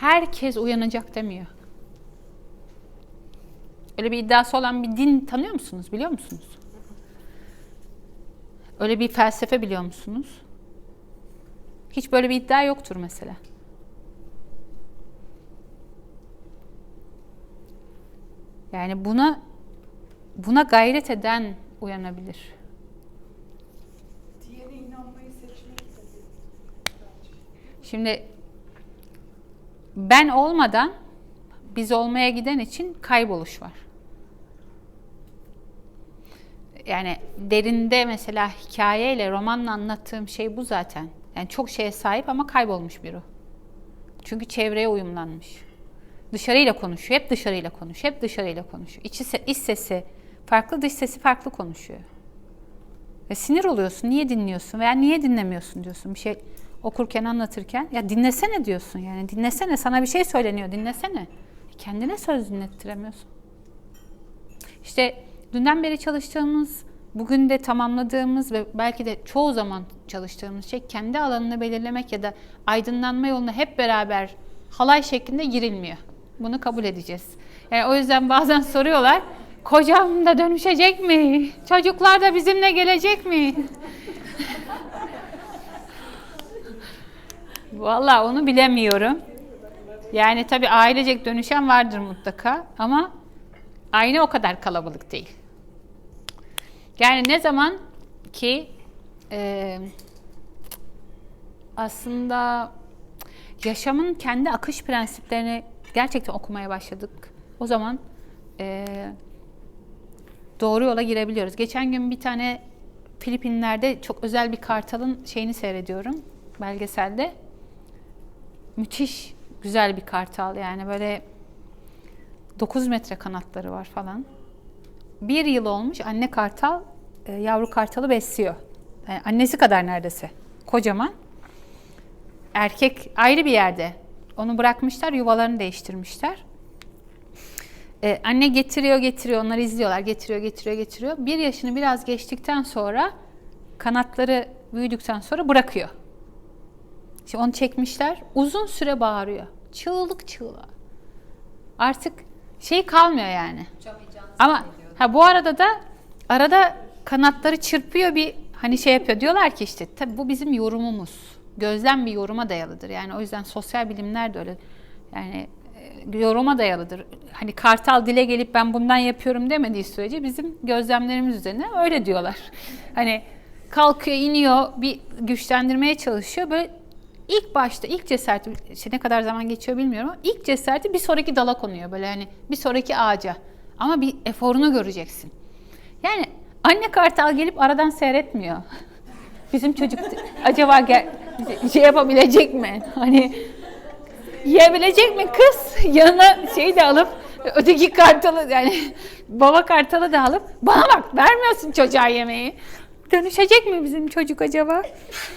herkes uyanacak demiyor. Öyle bir iddiası olan bir din tanıyor musunuz? Biliyor musunuz? Öyle bir felsefe biliyor musunuz? Hiç böyle bir iddia yoktur mesela. Yani buna buna gayret eden uyanabilir. Diğeri inanmayı seçmek. Şimdi ben olmadan biz olmaya giden için kayboluş var. Yani derinde mesela hikayeyle, romanla anlattığım şey bu zaten. Yani çok şeye sahip ama kaybolmuş bir o. Çünkü çevreye uyumlanmış. Dışarıyla konuşuyor, hep dışarıyla konuşuyor, hep dışarıyla konuşuyor. İç, se- iç sesi farklı, dış sesi farklı konuşuyor. Ve sinir oluyorsun, niye dinliyorsun veya niye dinlemiyorsun diyorsun bir şey okurken, anlatırken. Ya dinlesene diyorsun yani, dinlesene, sana bir şey söyleniyor, dinlesene. Kendine söz dinlettiremiyorsun. İşte dünden beri çalıştığımız, bugün de tamamladığımız ve belki de çoğu zaman çalıştığımız şey kendi alanını belirlemek ya da aydınlanma yoluna hep beraber halay şeklinde girilmiyor. Bunu kabul edeceğiz. Yani o yüzden bazen soruyorlar, kocam da dönüşecek mi? Çocuklar da bizimle gelecek mi? Vallahi onu bilemiyorum. Yani tabii ailecek dönüşen vardır mutlaka ama aynı o kadar kalabalık değil. Yani ne zaman ki e, aslında yaşamın kendi akış prensiplerini gerçekten okumaya başladık. O zaman e, doğru yola girebiliyoruz. Geçen gün bir tane Filipinler'de çok özel bir kartalın şeyini seyrediyorum belgeselde. Müthiş güzel bir kartal yani böyle 9 metre kanatları var falan. Bir yıl olmuş anne kartal e, yavru kartalı besliyor. Yani annesi kadar neredeyse. Kocaman. Erkek ayrı bir yerde. Onu bırakmışlar, yuvalarını değiştirmişler. Ee, anne getiriyor, getiriyor, onları izliyorlar. Getiriyor, getiriyor, getiriyor. Bir yaşını biraz geçtikten sonra kanatları büyüdükten sonra bırakıyor. Onu çekmişler. Uzun süre bağırıyor. Çığlık çığlığa. Artık şey kalmıyor yani. Ama ha bu arada da arada kanatları çırpıyor bir hani şey yapıyor. Diyorlar ki işte tabii bu bizim yorumumuz. Gözlem bir yoruma dayalıdır. Yani o yüzden sosyal bilimler de öyle. Yani e, yoruma dayalıdır. Hani kartal dile gelip ben bundan yapıyorum demediği sürece bizim gözlemlerimiz üzerine öyle diyorlar. Hani kalkıyor, iniyor, bir güçlendirmeye çalışıyor. Böyle ilk başta, ilk cesareti, işte ne kadar zaman geçiyor bilmiyorum ama ilk cesareti bir sonraki dala konuyor. Böyle hani bir sonraki ağaca. Ama bir eforunu göreceksin. Yani anne kartal gelip aradan seyretmiyor. Bizim çocuk acaba gel, şey yapabilecek mi? Hani yiyebilecek mi kız? Yanına şey de alıp öteki kartalı yani baba kartalı da alıp bana bak vermiyorsun çocuğa yemeği. Dönüşecek mi bizim çocuk acaba?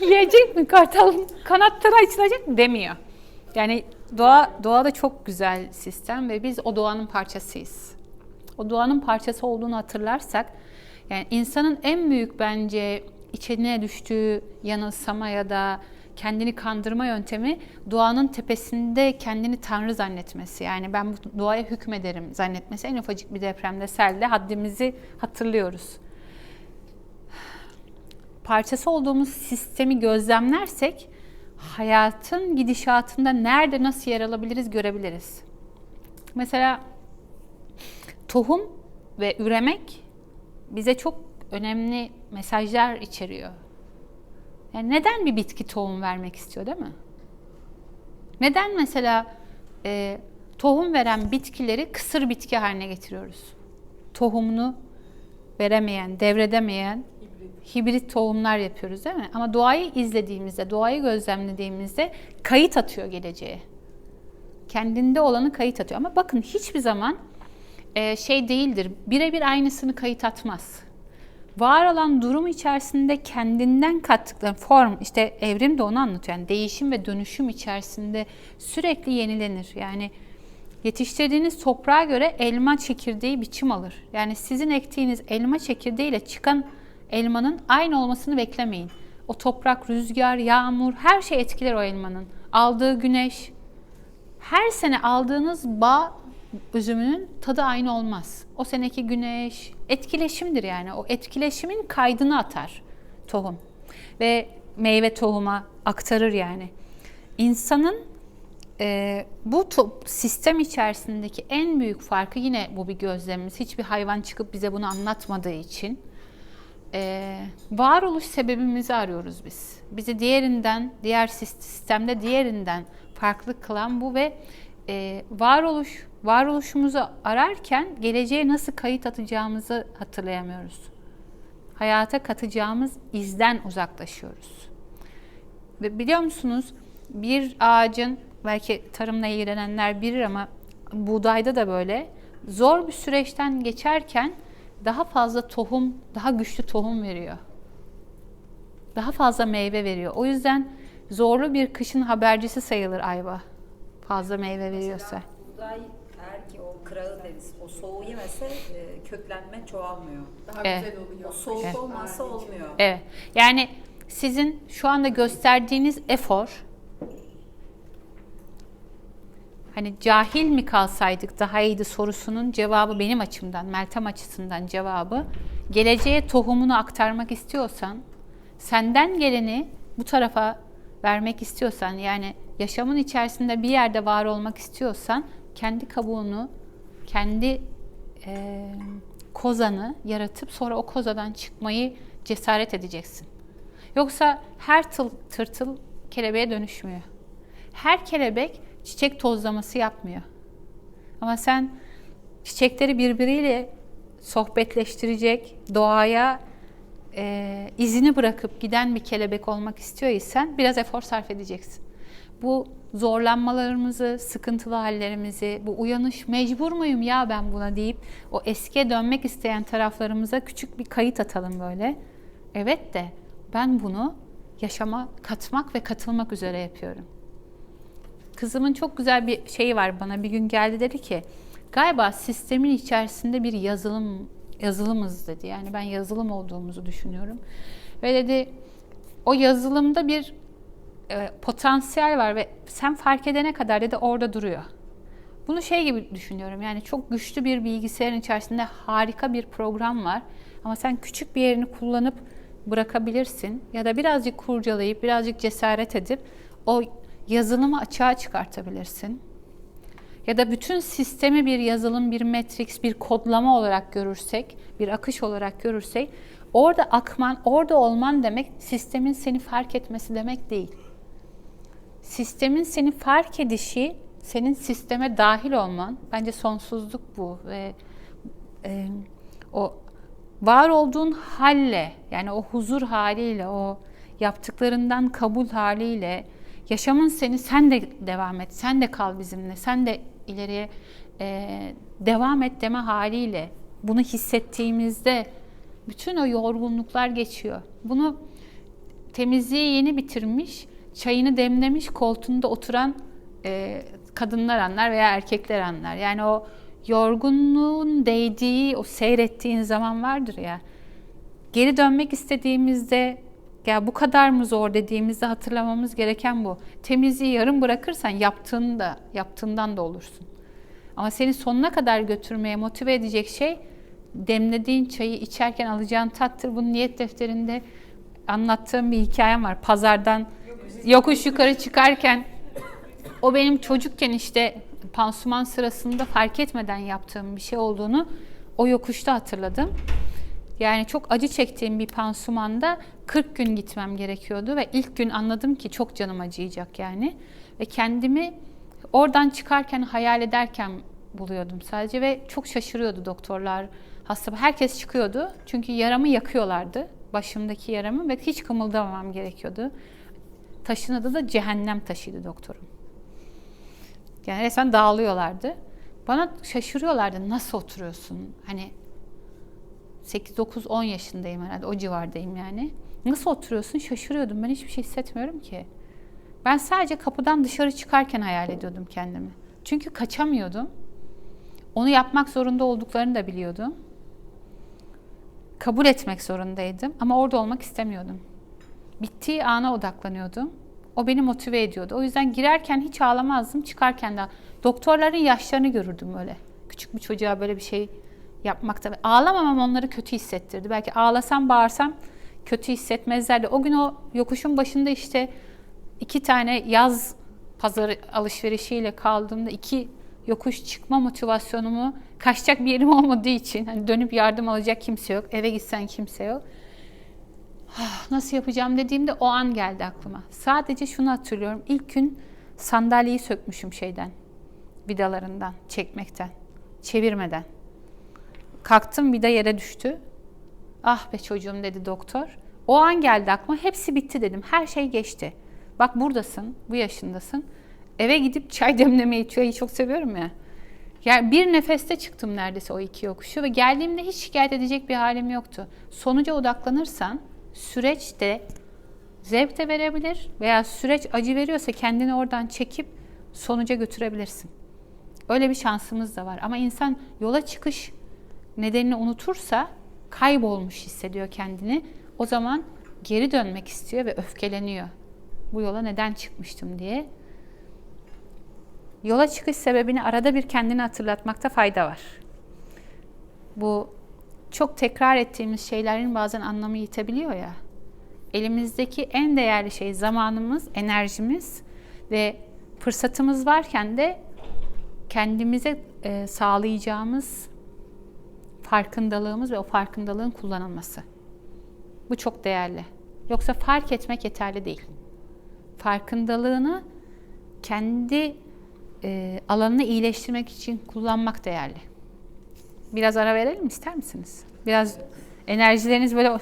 Yiyecek mi? Kartal kanatları açılacak mı? Demiyor. Yani doğa doğa da çok güzel sistem ve biz o doğanın parçasıyız. O doğanın parçası olduğunu hatırlarsak yani insanın en büyük bence içine düştüğü yanılsama ya da kendini kandırma yöntemi doğanın tepesinde kendini tanrı zannetmesi. Yani ben bu doğaya hükmederim zannetmesi. En ufacık bir depremde, selde haddimizi hatırlıyoruz. Parçası olduğumuz sistemi gözlemlersek hayatın gidişatında nerede nasıl yer alabiliriz görebiliriz. Mesela tohum ve üremek bize çok önemli mesajlar içeriyor. Yani neden bir bitki tohum vermek istiyor değil mi? Neden mesela e, tohum veren bitkileri kısır bitki haline getiriyoruz? Tohumunu veremeyen, devredemeyen hibrit tohumlar yapıyoruz değil mi? Ama doğayı izlediğimizde, doğayı gözlemlediğimizde kayıt atıyor geleceğe. Kendinde olanı kayıt atıyor. Ama bakın hiçbir zaman e, şey değildir. Birebir aynısını kayıt atmaz. Var olan durum içerisinde kendinden kattıkları form, işte evrim de onu anlatıyor. Yani değişim ve dönüşüm içerisinde sürekli yenilenir. Yani yetiştirdiğiniz toprağa göre elma çekirdeği biçim alır. Yani sizin ektiğiniz elma çekirdeğiyle çıkan elmanın aynı olmasını beklemeyin. O toprak, rüzgar, yağmur her şey etkiler o elmanın. Aldığı güneş, Her sene aldığınız bağ üzümünün tadı aynı olmaz. O seneki güneş etkileşimdir yani. O etkileşimin kaydını atar tohum ve meyve tohuma aktarır yani. İnsanın e, bu to- sistem içerisindeki en büyük farkı yine bu bir gözlemimiz. Hiçbir hayvan çıkıp bize bunu anlatmadığı için e, varoluş sebebimizi arıyoruz biz. Bizi diğerinden, diğer sis- sistemde diğerinden farklı kılan bu ve e, varoluş varoluşumuzu ararken geleceğe nasıl kayıt atacağımızı hatırlayamıyoruz. Hayata katacağımız izden uzaklaşıyoruz. Ve biliyor musunuz bir ağacın belki tarımla ilgilenenler bilir ama buğdayda da böyle zor bir süreçten geçerken daha fazla tohum, daha güçlü tohum veriyor. Daha fazla meyve veriyor. O yüzden zorlu bir kışın habercisi sayılır ayva. Fazla meyve veriyorsa. Buğday eğer ki o kırağı deriz, o soğuğu yemese e, köklenme çoğalmıyor. Daha Evet. güzel oluyor. O soğuk Evet. olmazsa olmuyor. Evet. Yani sizin şu anda gösterdiğiniz efor hani cahil mi kalsaydık daha iyiydi sorusunun cevabı benim açımdan, Meltem açısından cevabı geleceğe tohumunu aktarmak istiyorsan senden geleni bu tarafa vermek istiyorsan yani yaşamın içerisinde bir yerde var olmak istiyorsan kendi kabuğunu, kendi eee, kozanı yaratıp sonra o kozadan çıkmayı cesaret edeceksin. Yoksa her tıl, tırtıl kelebeğe dönüşmüyor. Her kelebek çiçek tozlaması yapmıyor. Ama sen çiçekleri birbiriyle sohbetleştirecek, doğaya e, izini bırakıp giden bir kelebek olmak istiyorsan biraz efor sarf edeceksin. Bu zorlanmalarımızı, sıkıntılı hallerimizi, bu uyanış mecbur muyum ya ben buna deyip o eskiye dönmek isteyen taraflarımıza küçük bir kayıt atalım böyle. Evet de ben bunu yaşama katmak ve katılmak üzere yapıyorum. Kızımın çok güzel bir şeyi var bana bir gün geldi dedi ki galiba sistemin içerisinde bir yazılım yazılımız dedi. Yani ben yazılım olduğumuzu düşünüyorum. Ve dedi o yazılımda bir e, potansiyel var ve sen fark edene kadar dedi orada duruyor. Bunu şey gibi düşünüyorum. Yani çok güçlü bir bilgisayarın içerisinde harika bir program var. Ama sen küçük bir yerini kullanıp bırakabilirsin. Ya da birazcık kurcalayıp, birazcık cesaret edip o yazılımı açığa çıkartabilirsin. Ya da bütün sistemi bir yazılım, bir matrix, bir kodlama olarak görürsek, bir akış olarak görürsek, orada akman, orada olman demek sistemin seni fark etmesi demek değil. Sistemin seni fark edişi, senin sisteme dahil olman, bence sonsuzluk bu ve e, o var olduğun halle, yani o huzur haliyle, o yaptıklarından kabul haliyle, yaşamın seni sen de devam et, sen de kal bizimle, sen de ileriye e, devam et deme haliyle bunu hissettiğimizde bütün o yorgunluklar geçiyor. Bunu temizliği yeni bitirmiş, çayını demlemiş koltuğunda oturan e, kadınlar anlar veya erkekler anlar. Yani o yorgunluğun değdiği, o seyrettiğin zaman vardır ya. Geri dönmek istediğimizde ya bu kadar mı zor dediğimizde hatırlamamız gereken bu. Temizliği yarım bırakırsan yaptığını da, yaptığından da olursun. Ama seni sonuna kadar götürmeye motive edecek şey demlediğin çayı içerken alacağın tattır. Bunun niyet defterinde anlattığım bir hikayem var. Pazardan yokuş yukarı çıkarken o benim çocukken işte pansuman sırasında fark etmeden yaptığım bir şey olduğunu o yokuşta hatırladım. Yani çok acı çektiğim bir pansumanda 40 gün gitmem gerekiyordu ve ilk gün anladım ki çok canım acıyacak yani. Ve kendimi oradan çıkarken hayal ederken buluyordum sadece ve çok şaşırıyordu doktorlar, hasta herkes çıkıyordu. Çünkü yaramı yakıyorlardı. Başımdaki yaramı ve hiç kımıldamamam gerekiyordu. Taşın adı da cehennem taşıydı doktorum. Yani resmen dağılıyorlardı. Bana şaşırıyorlardı nasıl oturuyorsun? Hani 8, 9, 10 yaşındayım herhalde o civardayım yani. Nasıl oturuyorsun? Şaşırıyordum. Ben hiçbir şey hissetmiyorum ki. Ben sadece kapıdan dışarı çıkarken hayal ediyordum kendimi. Çünkü kaçamıyordum. Onu yapmak zorunda olduklarını da biliyordum. Kabul etmek zorundaydım ama orada olmak istemiyordum. Bittiği ana odaklanıyordum. O beni motive ediyordu. O yüzden girerken hiç ağlamazdım, çıkarken de. Doktorların yaşlarını görürdüm böyle. Küçük bir çocuğa böyle bir şey yapmakta. Ağlamamam onları kötü hissettirdi. Belki ağlasam, bağırsam kötü hissetmezlerdi. O gün o yokuşun başında işte iki tane yaz pazarı alışverişiyle kaldığımda iki yokuş çıkma motivasyonumu kaçacak bir yerim olmadığı için hani dönüp yardım alacak kimse yok. Eve gitsen kimse yok. Ah, Nasıl yapacağım dediğimde o an geldi aklıma. Sadece şunu hatırlıyorum. İlk gün sandalyeyi sökmüşüm şeyden. Vidalarından, çekmekten, çevirmeden. Kalktım vida yere düştü. Ah be çocuğum dedi doktor. O an geldi aklıma. Hepsi bitti dedim. Her şey geçti. Bak buradasın, bu yaşındasın. Eve gidip çay demlemeyi, çayı çok seviyorum ya. Yani bir nefeste çıktım neredeyse o iki yokuşu ve geldiğimde hiç şikayet edecek bir halim yoktu. Sonuca odaklanırsan süreç de zevk de verebilir veya süreç acı veriyorsa kendini oradan çekip sonuca götürebilirsin. Öyle bir şansımız da var. Ama insan yola çıkış nedenini unutursa kaybolmuş hissediyor kendini. O zaman geri dönmek istiyor ve öfkeleniyor. Bu yola neden çıkmıştım diye. Yola çıkış sebebini arada bir kendini hatırlatmakta fayda var. Bu çok tekrar ettiğimiz şeylerin bazen anlamı yitebiliyor ya. Elimizdeki en değerli şey zamanımız, enerjimiz ve fırsatımız varken de kendimize e, sağlayacağımız farkındalığımız ve o farkındalığın kullanılması. Bu çok değerli. Yoksa fark etmek yeterli değil. Farkındalığını kendi e, alanını iyileştirmek için kullanmak değerli. Biraz ara verelim ister misiniz? Biraz enerjileriniz böyle